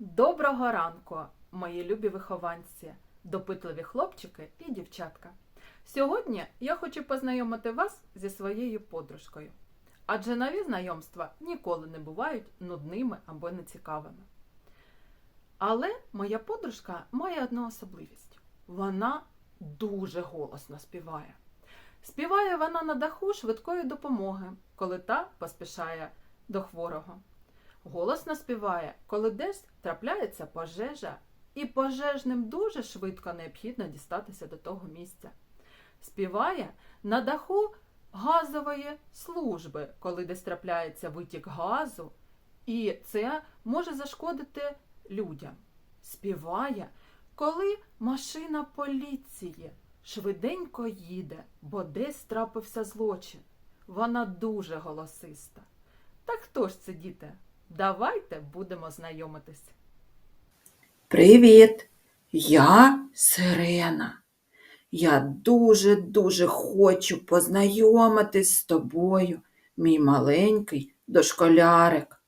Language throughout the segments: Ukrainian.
Доброго ранку, мої любі вихованці, допитливі хлопчики і дівчатка. Сьогодні я хочу познайомити вас зі своєю подружкою. Адже нові знайомства ніколи не бувають нудними або нецікавими. Але моя подружка має одну особливість: вона дуже голосно співає. Співає вона на даху швидкої допомоги, коли та поспішає до хворого. Голосно співає, коли десь трапляється пожежа, і пожежним дуже швидко необхідно дістатися до того місця. Співає на даху газової служби, коли десь трапляється витік газу, і це може зашкодити людям. Співає, коли машина поліції швиденько їде, бо десь трапився злочин. Вона дуже голосиста. Так хто ж це, діти? Давайте будемо знайомитись. Привіт, я Сирена. Я дуже-дуже хочу познайомитись з тобою, мій маленький дошколярик.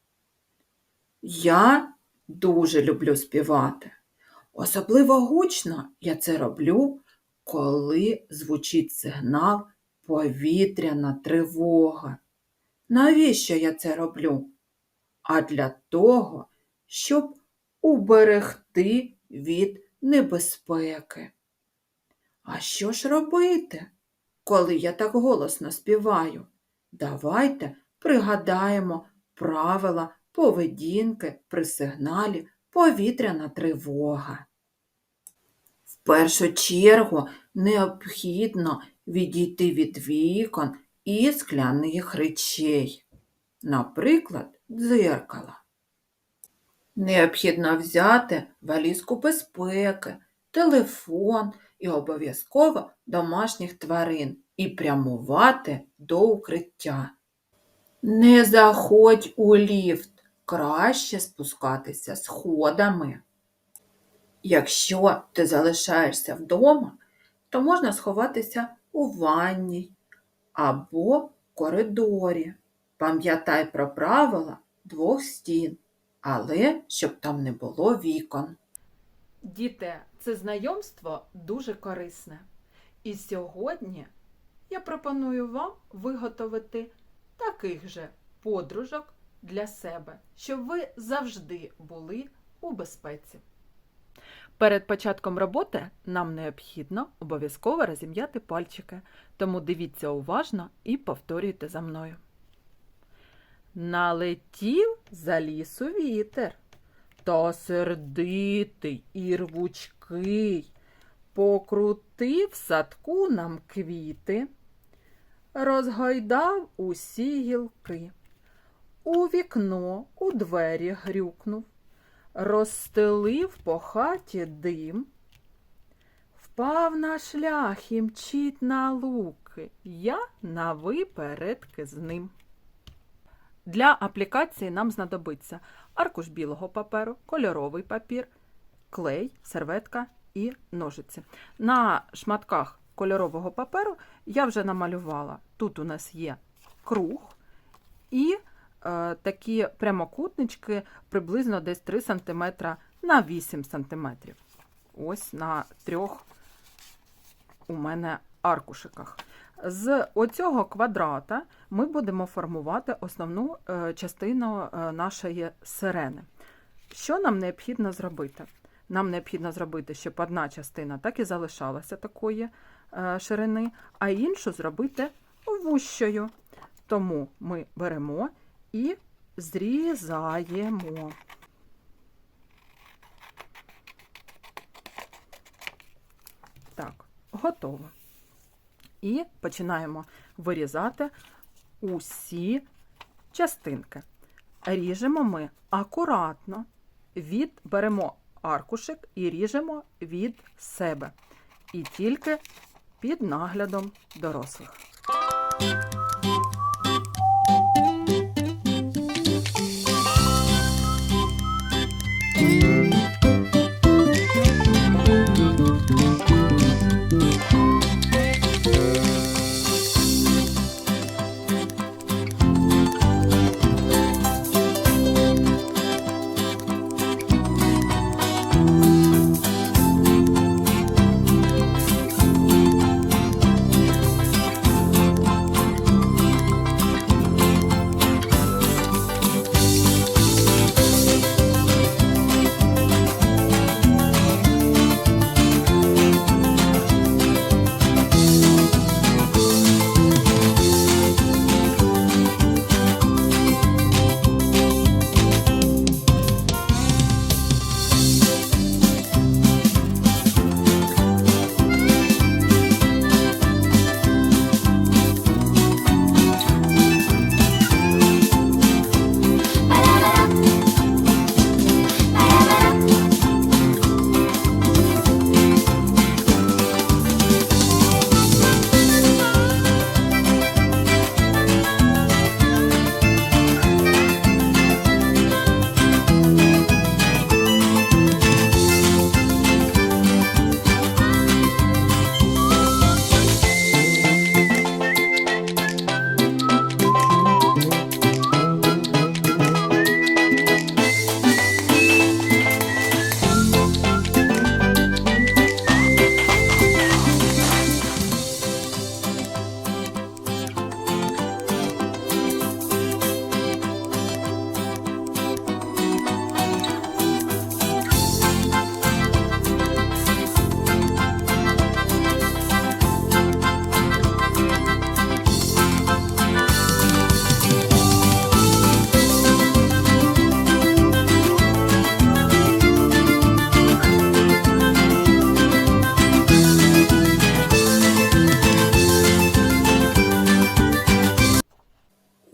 Я дуже люблю співати. Особливо гучно я це роблю, коли звучить сигнал повітряна тривога. Навіщо я це роблю? А для того, щоб уберегти від небезпеки. А що ж робити, коли я так голосно співаю? Давайте пригадаємо правила поведінки при сигналі повітряна тривога. В першу чергу необхідно відійти від вікон і скляних речей, наприклад, дзеркала. Необхідно взяти валізку безпеки, телефон і обов'язково домашніх тварин і прямувати до укриття. Не заходь у ліфт, краще спускатися сходами. Якщо ти залишаєшся вдома, то можна сховатися у ванній або в коридорі. Пам'ятай про правила двох стін, але щоб там не було вікон. Діти, це знайомство дуже корисне. І сьогодні я пропоную вам виготовити таких же подружок для себе, щоб ви завжди були у безпеці. Перед початком роботи нам необхідно обов'язково розім'яти пальчики, тому дивіться уважно і повторюйте за мною. Налетів за лісу вітер, та сердитий і рвучкий, покрутив садку нам квіти, розгойдав усі гілки, у вікно, у двері грюкнув, розстелив по хаті дим, впав на шлях і мчить на луки, я на випередки з ним. Для аплікації нам знадобиться аркуш білого паперу, кольоровий папір, клей, серветка і ножиці. На шматках кольорового паперу я вже намалювала. Тут у нас є круг і е, такі прямокутнички приблизно десь 3 см на 8 см. Ось на трьох у мене аркушиках. З оцього квадрата ми будемо формувати основну е, частину е, нашої сирени. Що нам необхідно зробити? Нам необхідно зробити, щоб одна частина так і залишалася такої е, ширини, а іншу зробити вущою. Тому ми беремо і зрізаємо. Так, готово. І починаємо вирізати усі частинки. Ріжемо ми акуратно, від, беремо аркушик і ріжемо від себе. І тільки під наглядом дорослих.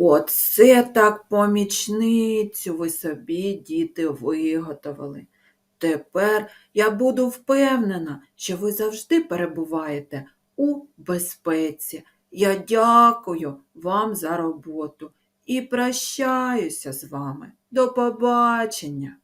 Оце так помічницю ви собі, діти, виготовили. Тепер я буду впевнена, що ви завжди перебуваєте у безпеці. Я дякую вам за роботу і прощаюся з вами. До побачення!